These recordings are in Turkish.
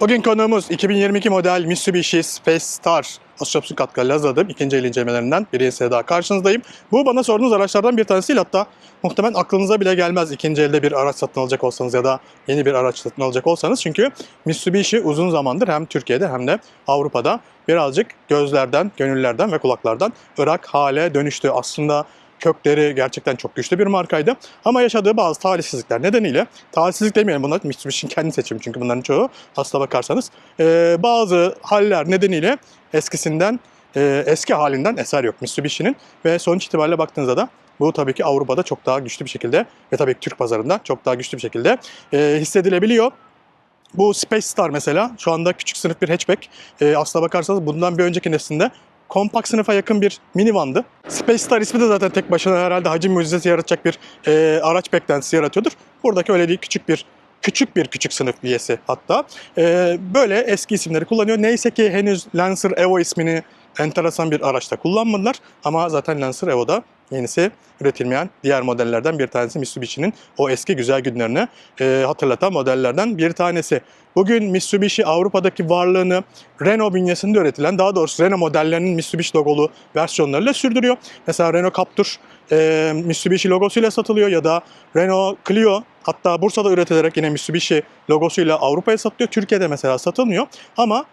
Bugün konuğumuz 2022 model Mitsubishi Space Star Astrops katkı Lazad'ın ikinci el incelemelerinden birisi daha karşınızdayım. Bu bana sorduğunuz araçlardan bir tanesi hatta muhtemelen aklınıza bile gelmez ikinci elde bir araç satın alacak olsanız ya da yeni bir araç satın alacak olsanız. Çünkü Mitsubishi uzun zamandır hem Türkiye'de hem de Avrupa'da birazcık gözlerden, gönüllerden ve kulaklardan ırak hale dönüştü. Aslında kökleri gerçekten çok güçlü bir markaydı. Ama yaşadığı bazı talihsizlikler nedeniyle, talihsizlik demeyelim bunlar Mitsubishi'nin kendi seçimi çünkü bunların çoğu aslına bakarsanız. Ee, bazı haller nedeniyle eskisinden, e, eski halinden eser yok Mitsubishi'nin. Ve sonuç itibariyle baktığınızda da bu tabii ki Avrupa'da çok daha güçlü bir şekilde ve tabii ki Türk pazarında çok daha güçlü bir şekilde e, hissedilebiliyor. Bu Space Star mesela şu anda küçük sınıf bir hatchback. E, aslına bakarsanız bundan bir önceki neslinde kompakt sınıfa yakın bir minivandı. Space Star ismi de zaten tek başına herhalde hacim mucizesi yaratacak bir e, araç beklentisi yaratıyordur. Buradaki öyle değil küçük bir küçük bir küçük sınıf üyesi hatta. E, böyle eski isimleri kullanıyor. Neyse ki henüz Lancer Evo ismini enteresan bir araçta kullanmadılar. Ama zaten Lancer Evo'da yenisi üretilmeyen diğer modellerden bir tanesi Mitsubishi'nin o eski güzel günlerini e, hatırlatan modellerden bir tanesi. Bugün Mitsubishi Avrupa'daki varlığını Renault bünyesinde üretilen, daha doğrusu Renault modellerinin Mitsubishi logolu versiyonlarıyla sürdürüyor. Mesela Renault Captur e, Mitsubishi logosuyla satılıyor ya da Renault Clio hatta Bursa'da üretilerek yine Mitsubishi logosuyla Avrupa'ya satılıyor. Türkiye'de mesela satılmıyor ama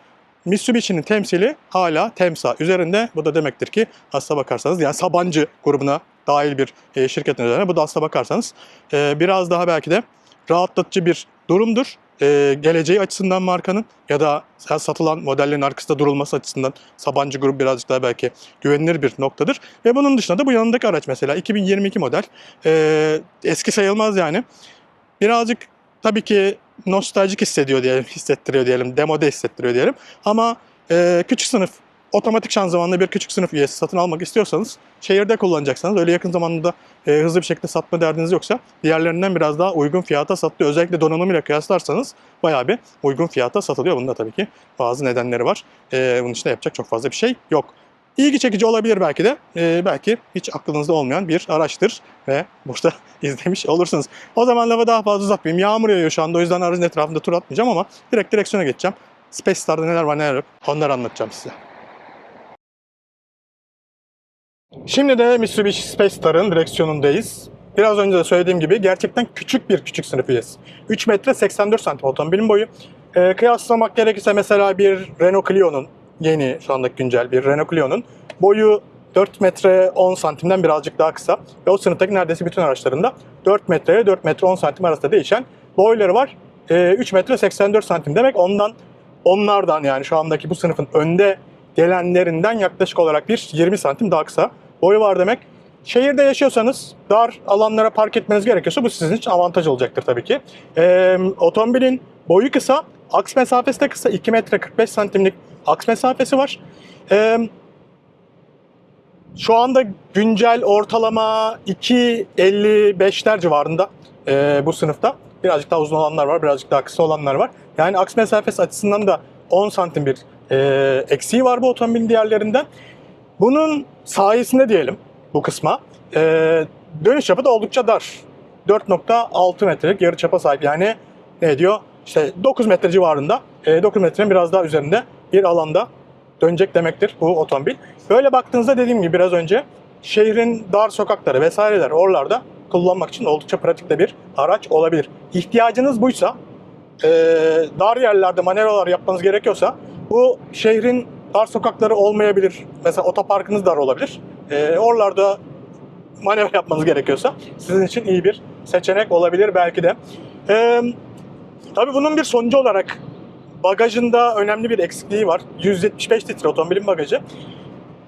Mitsubishi'nin temsili hala Temsa üzerinde. Bu da demektir ki aslına bakarsanız yani Sabancı grubuna dahil bir e, şirketin üzerine. Bu da aslına bakarsanız e, biraz daha belki de rahatlatıcı bir durumdur. E, geleceği açısından markanın ya da satılan modellerin arkasında durulması açısından Sabancı grubu birazcık daha belki güvenilir bir noktadır. Ve bunun dışında da bu yanındaki araç mesela 2022 model. Eski sayılmaz yani. Birazcık tabii ki nostaljik hissediyor diyelim, hissettiriyor diyelim, demode hissettiriyor diyelim. Ama e, küçük sınıf, otomatik şanzımanlı bir küçük sınıf üyesi satın almak istiyorsanız, şehirde kullanacaksanız, öyle yakın zamanda e, hızlı bir şekilde satma derdiniz yoksa, diğerlerinden biraz daha uygun fiyata satılıyor. Özellikle donanımıyla kıyaslarsanız bayağı bir uygun fiyata satılıyor. Bunun da tabii ki bazı nedenleri var. E, bunun için de yapacak çok fazla bir şey yok. İlgi çekici olabilir belki de. E, belki hiç aklınızda olmayan bir araçtır ve burada izlemiş olursunuz. O zaman lafı daha fazla uzatmayayım. Yağmur yağıyor şu anda o yüzden aracın etrafında tur atmayacağım ama direkt direksiyona geçeceğim. Space Star'da neler var neler yok onları anlatacağım size. Şimdi de Mitsubishi Space Star'ın direksiyonundayız. Biraz önce de söylediğim gibi gerçekten küçük bir küçük sınıf üyesi. 3 metre 84 santim otomobilin boyu. Ee, kıyaslamak gerekirse mesela bir Renault Clio'nun yeni şu andaki güncel bir Renault Clio'nun boyu 4 metre 10 santimden birazcık daha kısa. Ve o sınıftaki neredeyse bütün araçlarında 4 metre 4 metre 10 santim arasında değişen boyları var. Ee, 3 metre 84 santim demek ondan onlardan yani şu andaki bu sınıfın önde gelenlerinden yaklaşık olarak bir 20 santim daha kısa boyu var demek. Şehirde yaşıyorsanız dar alanlara park etmeniz gerekiyorsa bu sizin için avantaj olacaktır tabii ki. Ee, otomobilin boyu kısa, aks mesafesi de kısa. 2 metre 45 santimlik aks mesafesi var. Ee, şu anda güncel ortalama 2.55'ler civarında ee, bu sınıfta. Birazcık daha uzun olanlar var, birazcık daha kısa olanlar var. Yani aks mesafesi açısından da 10 santim bir e, eksiği var bu otomobilin diğerlerinden. Bunun sayesinde diyelim bu kısma e, dönüş çapı da oldukça dar. 4.6 metrelik yarı çapa sahip. Yani ne diyor? İşte 9 metre civarında, e, 9 metrenin biraz daha üzerinde bir alanda dönecek demektir bu otomobil. Böyle baktığınızda dediğim gibi biraz önce şehrin dar sokakları vesaireler oralarda kullanmak için oldukça pratik de bir araç olabilir. İhtiyacınız buysa, e, dar yerlerde manevralar yapmanız gerekiyorsa bu şehrin dar sokakları olmayabilir. Mesela otoparkınız dar olabilir. E, oralarda manevra yapmanız gerekiyorsa sizin için iyi bir seçenek olabilir belki de. E, tabii bunun bir sonucu olarak bagajında önemli bir eksikliği var. 175 litre otomobilin bagajı.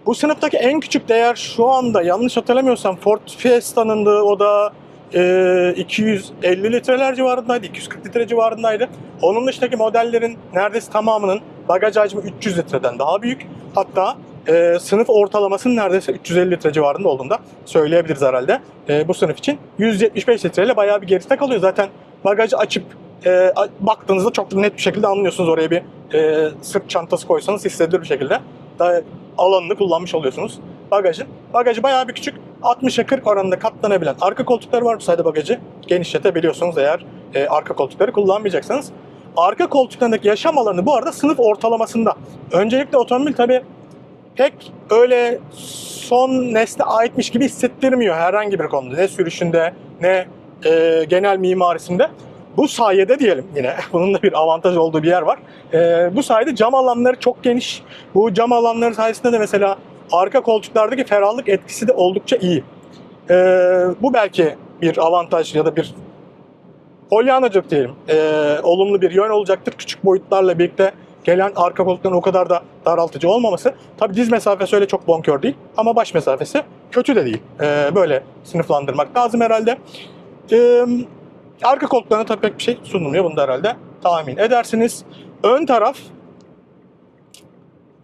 Bu sınıftaki en küçük değer şu anda yanlış hatırlamıyorsam Ford Fiesta'nın da o da e, 250 litreler civarındaydı, 240 litre civarındaydı. Onun dışındaki modellerin neredeyse tamamının bagaj hacmi 300 litreden daha büyük. Hatta e, sınıf ortalamasının neredeyse 350 litre civarında olduğunu söyleyebiliriz herhalde. E, bu sınıf için 175 litreyle bayağı bir geride kalıyor. Zaten bagajı açıp e, baktığınızda çok net bir şekilde anlıyorsunuz oraya bir e, sırt çantası koysanız hissedilir bir şekilde. Daha alanını kullanmış oluyorsunuz bagajın. Bagajı bayağı bir küçük. 60'a 40 oranında katlanabilen arka koltukları var bu sayede bagajı genişletebiliyorsunuz eğer e, arka koltukları kullanmayacaksanız. Arka koltuklarındaki yaşam alanı bu arada sınıf ortalamasında. Öncelikle otomobil tabii pek öyle son nesle aitmiş gibi hissettirmiyor herhangi bir konuda. Ne sürüşünde ne e, genel mimarisinde. Bu sayede diyelim yine bunun da bir avantaj olduğu bir yer var. E, bu sayede cam alanları çok geniş. Bu cam alanları sayesinde de mesela arka koltuklardaki ferahlık etkisi de oldukça iyi. E, bu belki bir avantaj ya da bir polyanacılık diyelim. E, olumlu bir yön olacaktır. Küçük boyutlarla birlikte gelen arka koltukların o kadar da daraltıcı olmaması. Tabii diz mesafesi öyle çok bonkör değil ama baş mesafesi kötü de değil. E, böyle sınıflandırmak lazım herhalde. E, arka koltuklarına tabii pek bir şey sunulmuyor. Bunu da herhalde tahmin edersiniz. Ön taraf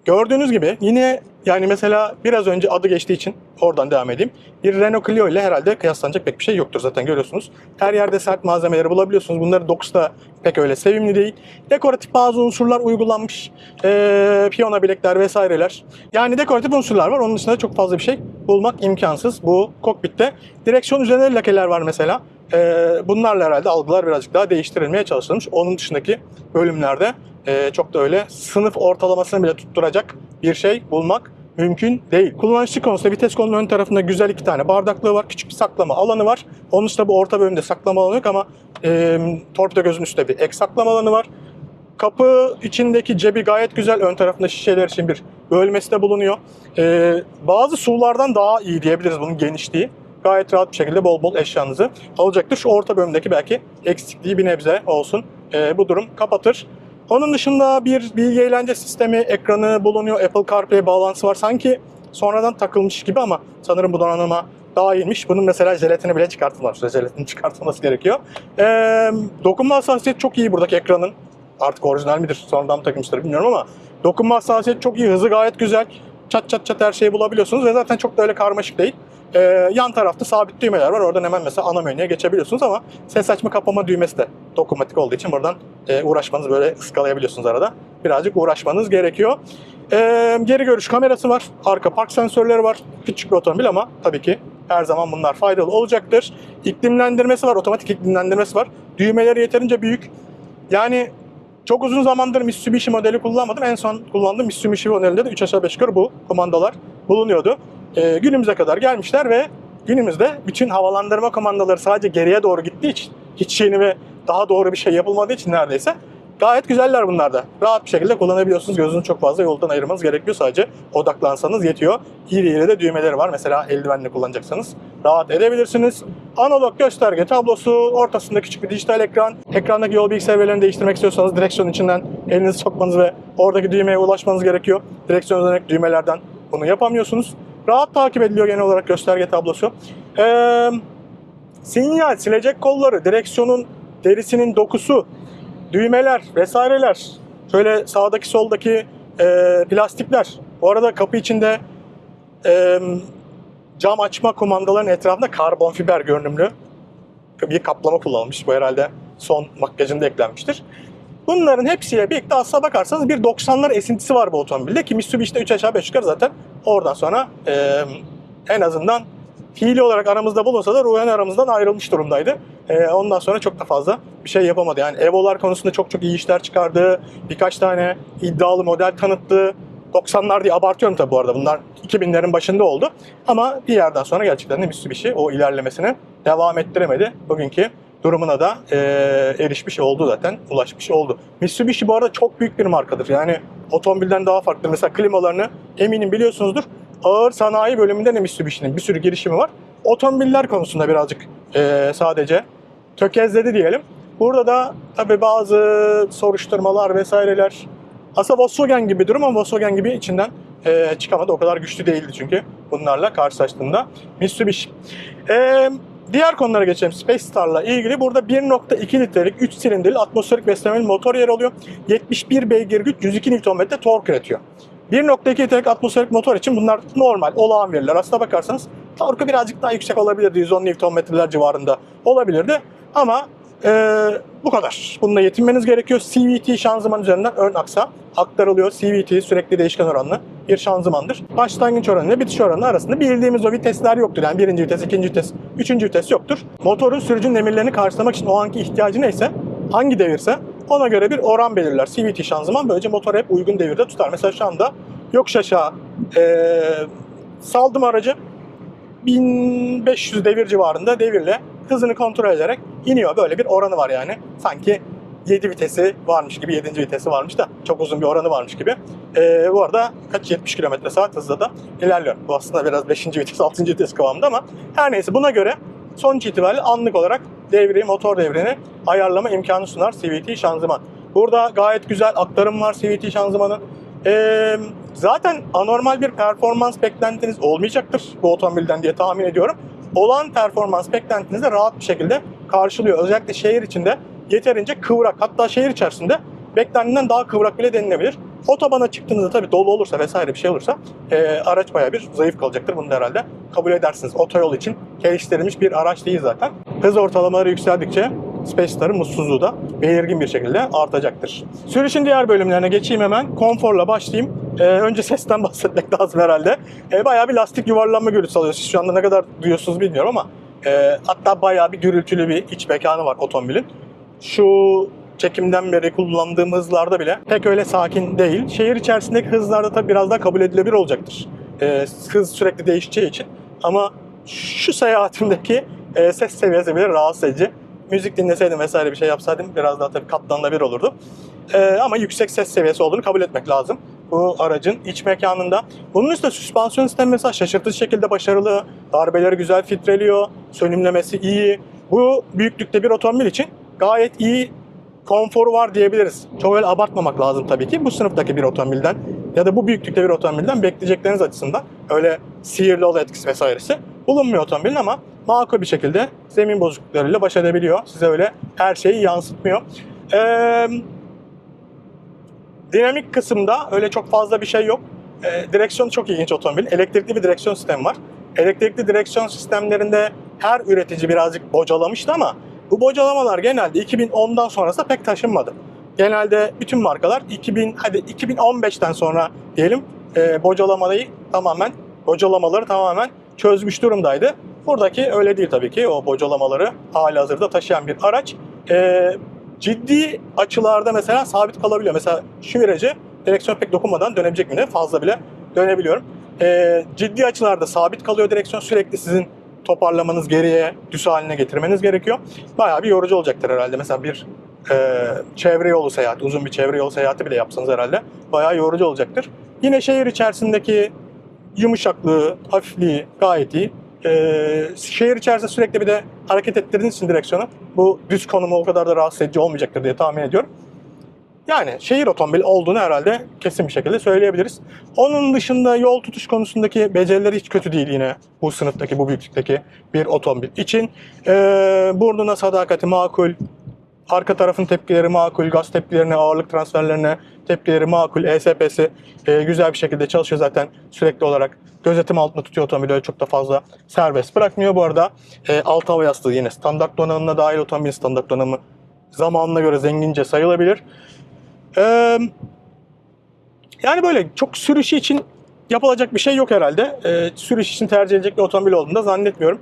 gördüğünüz gibi yine yani mesela biraz önce adı geçtiği için oradan devam edeyim. Bir Renault Clio ile herhalde kıyaslanacak pek bir şey yoktur zaten görüyorsunuz. Her yerde sert malzemeleri bulabiliyorsunuz. Bunların dokusu da pek öyle sevimli değil. Dekoratif bazı unsurlar uygulanmış. Ee, piyano bilekler vesaireler. Yani dekoratif unsurlar var. Onun dışında çok fazla bir şey bulmak imkansız bu kokpitte. Direksiyon üzerinde lakeler var mesela. Ee, bunlarla herhalde algılar birazcık daha değiştirilmeye çalışılmış. Onun dışındaki bölümlerde e, çok da öyle sınıf ortalamasını bile tutturacak bir şey bulmak mümkün değil. Kullanışlı konusunda vites kolunun ön tarafında güzel iki tane bardaklığı var. Küçük bir saklama alanı var. Onun dışında bu orta bölümde saklama alanı yok ama e, torpido gözün üstte bir ek saklama alanı var. Kapı içindeki cebi gayet güzel. Ön tarafında şişeler için bir bölmesi de bulunuyor. E, bazı sulardan daha iyi diyebiliriz bunun genişliği. Gayet rahat bir şekilde bol bol eşyanızı alacaktır. Şu orta bölümdeki belki eksikliği bir nebze olsun. E, bu durum kapatır. Onun dışında bir bilgi eğlence sistemi ekranı bulunuyor. Apple CarPlay bağlantısı var. Sanki sonradan takılmış gibi ama sanırım bu donanıma daha iyiymiş. Bunun mesela jelatini bile çıkartılmamış. Jelatinin çıkartılması gerekiyor. Ee, dokunma hassasiyeti çok iyi buradaki ekranın. Artık orijinal midir, sonradan mı takılmıştır bilmiyorum ama dokunma hassasiyeti çok iyi, hızı gayet güzel. Çat çat çat her şeyi bulabiliyorsunuz ve zaten çok da öyle karmaşık değil. Ee, yan tarafta sabit düğmeler var. Oradan hemen mesela ana menüye geçebiliyorsunuz ama ses açma kapama düğmesi de dokunmatik olduğu için buradan e, uğraşmanız böyle ıskalayabiliyorsunuz arada. Birazcık uğraşmanız gerekiyor. Ee, geri görüş kamerası var. Arka park sensörleri var. Küçük bir otomobil ama tabii ki her zaman bunlar faydalı olacaktır. İklimlendirmesi var. Otomatik iklimlendirmesi var. Düğmeleri yeterince büyük. Yani çok uzun zamandır Mitsubishi modeli kullanmadım. En son kullandığım Mitsubishi modelinde de 3 aşağı 5 yukarı bu kumandalar bulunuyordu. Ee, günümüze kadar gelmişler ve günümüzde bütün havalandırma kumandaları sadece geriye doğru gittiği için hiç yeni ve daha doğru bir şey yapılmadığı için neredeyse gayet güzeller bunlar da. Rahat bir şekilde kullanabiliyorsunuz. Gözünüzü çok fazla yoldan ayırmanız gerekiyor. Sadece odaklansanız yetiyor. İri iri de düğmeleri var. Mesela eldivenle kullanacaksanız rahat edebilirsiniz. Analog gösterge tablosu, ortasında küçük bir dijital ekran. Ekrandaki yol bilgisayar verilerini değiştirmek istiyorsanız direksiyon içinden elinizi sokmanız ve oradaki düğmeye ulaşmanız gerekiyor. Direksiyon üzerindeki düğmelerden bunu yapamıyorsunuz. Rahat takip ediliyor genel olarak gösterge tablosu. Ee, sinyal, silecek kolları, direksiyonun derisinin dokusu, düğmeler vesaireler. Şöyle sağdaki soldaki e, plastikler. Bu arada kapı içinde e, cam açma kumandaların etrafında karbon fiber görünümlü bir kaplama kullanılmış. Bu herhalde son makyajında eklenmiştir. Bunların hepsiyle birlikte aslına bakarsanız bir 90'lar esintisi var bu otomobilde ki Mitsubishi'de 3 aşağı 5 yukarı zaten oradan sonra e, en azından fiili olarak aramızda bulunsa da ruhen aramızdan ayrılmış durumdaydı. E, ondan sonra çok da fazla bir şey yapamadı. Yani Evo'lar konusunda çok çok iyi işler çıkardı. Birkaç tane iddialı model tanıttı. 90'lar diye abartıyorum tabii bu arada. Bunlar 2000'lerin başında oldu. Ama bir yerden sonra gerçekten de Mitsubishi o ilerlemesini devam ettiremedi. Bugünkü durumuna da e, erişmiş oldu zaten. Ulaşmış oldu. Mitsubishi bu arada çok büyük bir markadır. Yani otomobilden daha farklı. Mesela klimalarını eminim biliyorsunuzdur. Ağır sanayi bölümünde de Mitsubishi'nin bir sürü girişimi var. Otomobiller konusunda birazcık e, sadece tökezledi diyelim. Burada da tabii bazı soruşturmalar vesaireler aslında Volkswagen gibi durum ama Volkswagen gibi içinden e, çıkamadı. O kadar güçlü değildi çünkü bunlarla karşılaştığında Mitsubishi. E, diğer konulara geçelim. Space Star'la ilgili burada 1.2 litrelik 3 silindirli atmosferik beslemeli motor yer alıyor. 71 beygir güç 102 Nm tork üretiyor. 1.2 litrelik atmosferik motor için bunlar normal, olağan veriler. Aslına bakarsanız torku birazcık daha yüksek olabilirdi. 110 Nm'ler civarında olabilirdi. Ama ee, bu kadar. Bununla yetinmeniz gerekiyor. CVT şanzıman üzerinden ön aksa aktarılıyor. CVT sürekli değişken oranlı bir şanzımandır. Başlangıç oranı ile bitiş oranı arasında bildiğimiz o vitesler yoktur. Yani birinci vites, ikinci vites, üçüncü vites yoktur. Motorun sürücünün emirlerini karşılamak için o anki ihtiyacı neyse, hangi devirse Ona göre bir oran belirler. CVT şanzıman böylece motoru hep uygun devirde tutar. Mesela şu anda yokuş aşağı ee, saldım aracı 1500 devir civarında devirle hızını kontrol ederek iniyor. Böyle bir oranı var yani. Sanki 7 vitesi varmış gibi, 7. vitesi varmış da çok uzun bir oranı varmış gibi. Ee, bu arada kaç 70 km saat hızla da ilerliyor. Bu aslında biraz 5. vites, 6. vites kıvamında ama her neyse buna göre sonuç itibariyle anlık olarak devri, motor devrini ayarlama imkanı sunar CVT şanzıman. Burada gayet güzel aktarım var CVT şanzımanın. Ee, zaten anormal bir performans beklentiniz olmayacaktır bu otomobilden diye tahmin ediyorum. Olan performans beklentinizi rahat bir şekilde karşılıyor. Özellikle şehir içinde yeterince kıvrak hatta şehir içerisinde beklenenden daha kıvrak bile denilebilir. Otobana çıktığınızda tabii dolu olursa vesaire bir şey olursa e, araç bayağı bir zayıf kalacaktır. Bunu da herhalde kabul edersiniz. Otoyol için geliştirilmiş bir araç değil zaten. Hız ortalamaları yükseldikçe Space Star'ın mutsuzluğu da belirgin bir şekilde artacaktır. Sürüşün diğer bölümlerine geçeyim hemen. Konforla başlayayım. Ee, önce sesten bahsetmek lazım herhalde. Ee, bayağı bir lastik yuvarlanma gürültüsü alıyor. Siz şu anda ne kadar duyuyorsunuz bilmiyorum ama e, hatta bayağı bir gürültülü bir iç mekanı var otomobilin. Şu çekimden beri kullandığım hızlarda bile pek öyle sakin değil. Şehir içerisindeki hızlarda tabii biraz daha kabul edilebilir olacaktır. Ee, hız sürekli değişeceği için. Ama şu seyahatimdeki e, ses seviyesi bile rahatsız edici. Müzik dinleseydim vesaire bir şey yapsaydım biraz daha tabii katlanılabilir olurdu. Ee, ama yüksek ses seviyesi olduğunu kabul etmek lazım bu aracın iç mekanında. Bunun üstüne süspansiyon sistemi mesela şaşırtıcı şekilde başarılı. Darbeleri güzel filtreliyor. Sönümlemesi iyi. Bu büyüklükte bir otomobil için gayet iyi konforu var diyebiliriz. Çok öyle abartmamak lazım tabii ki. Bu sınıftaki bir otomobilden ya da bu büyüklükte bir otomobilden bekleyecekleriniz açısından öyle sihirli yol etkisi vesairesi bulunmuyor otomobilin ama makul bir şekilde zemin bozukluklarıyla baş edebiliyor. Size öyle her şeyi yansıtmıyor. Ee, dinamik kısımda öyle çok fazla bir şey yok. Ee, direksiyon çok ilginç otomobil. Elektrikli bir direksiyon sistemi var. Elektrikli direksiyon sistemlerinde her üretici birazcık bocalamıştı ama bu bocalamalar genelde 2010'dan sonrası pek taşınmadı. Genelde bütün markalar 2000 hadi 2015'ten sonra diyelim e, bocalamayı tamamen bocalamaları tamamen çözmüş durumdaydı. Buradaki öyle değil tabii ki. O bocalamaları hali hazırda taşıyan bir araç. E, ciddi açılarda mesela sabit kalabiliyor. Mesela şu virajı direksiyon pek dokunmadan dönebilecek mi? Fazla bile dönebiliyorum. E, ciddi açılarda sabit kalıyor direksiyon. Sürekli sizin toparlamanız geriye düz haline getirmeniz gerekiyor. Bayağı bir yorucu olacaktır herhalde. Mesela bir e, çevre yolu seyahati, uzun bir çevre yolu seyahati bile yapsanız herhalde bayağı yorucu olacaktır. Yine şehir içerisindeki yumuşaklığı, hafifliği gayet iyi. E, şehir içerisinde sürekli bir de hareket ettirdiğiniz için direksiyonu bu düz konumu o kadar da rahatsız edici olmayacaktır diye tahmin ediyorum. Yani şehir otomobili olduğunu herhalde kesin bir şekilde söyleyebiliriz. Onun dışında yol tutuş konusundaki becerileri hiç kötü değil yine bu sınıftaki, bu büyüklükteki bir otomobil için. Ee, burnuna sadakati makul, arka tarafın tepkileri makul, gaz tepkilerine, ağırlık transferlerine tepkileri makul, ESP'si e, güzel bir şekilde çalışıyor zaten sürekli olarak. Gözetim altında tutuyor otomobili öyle çok da fazla serbest bırakmıyor. Bu arada e, alt hava yastığı yine standart donanımına dahil otomobil standart donanımı zamanına göre zengince sayılabilir. Ee, yani böyle çok sürüşü için yapılacak bir şey yok herhalde. Ee, sürüş için tercih edilecek bir otomobil olduğunu da zannetmiyorum.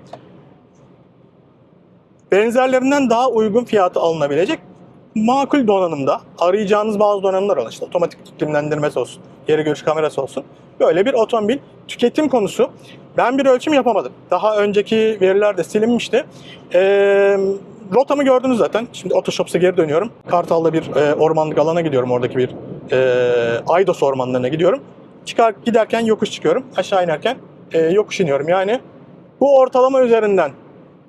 Benzerlerinden daha uygun fiyatı alınabilecek makul donanımda arayacağınız bazı donanımlar olan işte otomatik iklimlendirmesi olsun, geri görüş kamerası olsun. Böyle bir otomobil tüketim konusu. Ben bir ölçüm yapamadım. Daha önceki veriler de silinmişti. Ee, rotamı gördünüz zaten. Şimdi Otoshops'a geri dönüyorum. Kartal'da bir e, ormanlık alana gidiyorum. Oradaki bir e, Aydos ormanlarına gidiyorum. Çıkar giderken yokuş çıkıyorum. Aşağı inerken e, yokuş iniyorum. Yani bu ortalama üzerinden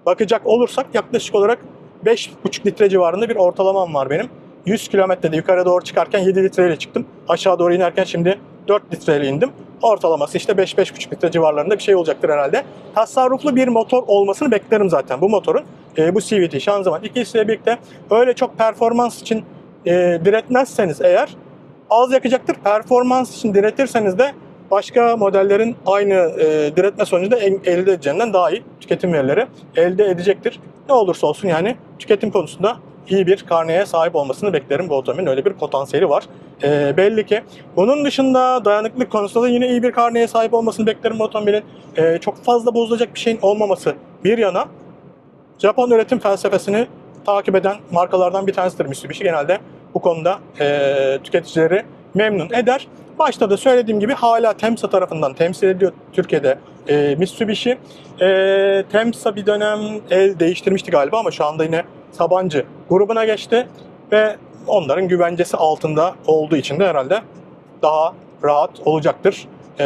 bakacak olursak yaklaşık olarak 5,5 litre civarında bir ortalamam var benim. 100 kilometrede yukarı doğru çıkarken 7 litreyle çıktım. Aşağı doğru inerken şimdi 4 litreyle indim. Ortalaması işte 5-5,5 litre civarlarında bir şey olacaktır herhalde. Tasarruflu bir motor olmasını beklerim zaten bu motorun. E, bu CVT şanzıman ikisiyle birlikte öyle çok performans için e, diretmezseniz eğer az yakacaktır. Performans için diretirseniz de başka modellerin aynı e, diretme sonucunda elde edeceğinden daha iyi tüketim verileri elde edecektir. Ne olursa olsun yani tüketim konusunda iyi bir karneye sahip olmasını beklerim bu otomobilin. Öyle bir potansiyeli var. E, belli ki. Bunun dışında dayanıklılık konusunda da yine iyi bir karneye sahip olmasını beklerim bu otomobilin. E, çok fazla bozulacak bir şeyin olmaması bir yana Japon üretim felsefesini takip eden markalardan bir tanesidir Mitsubishi. Genelde bu konuda e, tüketicileri memnun eder. Başta da söylediğim gibi hala Temsa tarafından temsil ediyor Türkiye'de e, Mitsubishi. E, Temsa bir dönem el değiştirmişti galiba ama şu anda yine Sabancı grubuna geçti ve onların güvencesi altında olduğu için de herhalde daha rahat olacaktır. E,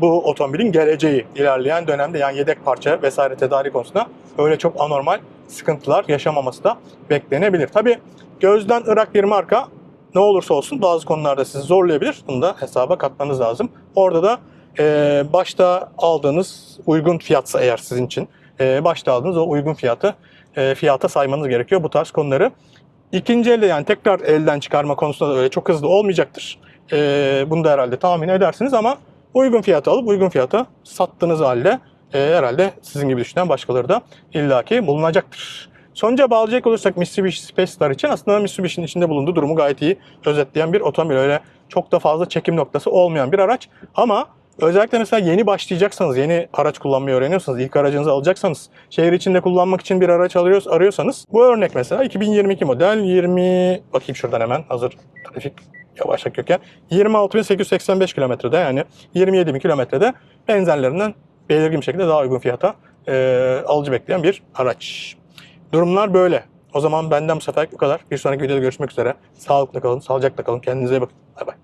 bu otomobilin geleceği ilerleyen dönemde yani yedek parça vesaire tedarik konusunda öyle çok anormal sıkıntılar yaşamaması da beklenebilir. Tabi gözden ırak bir marka ne olursa olsun bazı konularda sizi zorlayabilir. Bunu da hesaba katmanız lazım. Orada da e, başta aldığınız uygun fiyatsa eğer sizin için e, başta aldığınız o uygun fiyatı e, fiyata saymanız gerekiyor bu tarz konuları. İkinci elde yani tekrar elden çıkarma konusunda da öyle çok hızlı olmayacaktır. E, bunu da herhalde tahmin edersiniz ama uygun fiyata alıp uygun fiyata sattığınız halde e, herhalde sizin gibi düşünen başkaları da illaki bulunacaktır. Sonuca bağlayacak olursak Mitsubishi Space Star için aslında Mitsubishi'nin içinde bulunduğu durumu gayet iyi özetleyen bir otomobil. Öyle çok da fazla çekim noktası olmayan bir araç. Ama özellikle mesela yeni başlayacaksanız, yeni araç kullanmayı öğreniyorsanız, ilk aracınızı alacaksanız, şehir içinde kullanmak için bir araç alıyoruz, arıyorsanız bu örnek mesela 2022 model 20 bakayım şuradan hemen hazır trafik yavaşlık yokken 26.885 kilometrede yani 27.000 kilometrede benzerlerinden belirgin bir şekilde daha uygun fiyata e, alıcı bekleyen bir araç. Durumlar böyle. O zaman benden bu sefer bu kadar. Bir sonraki videoda görüşmek üzere. Sağlıklı kalın, sağlıcakla kalın. Kendinize iyi bakın. Bay bay.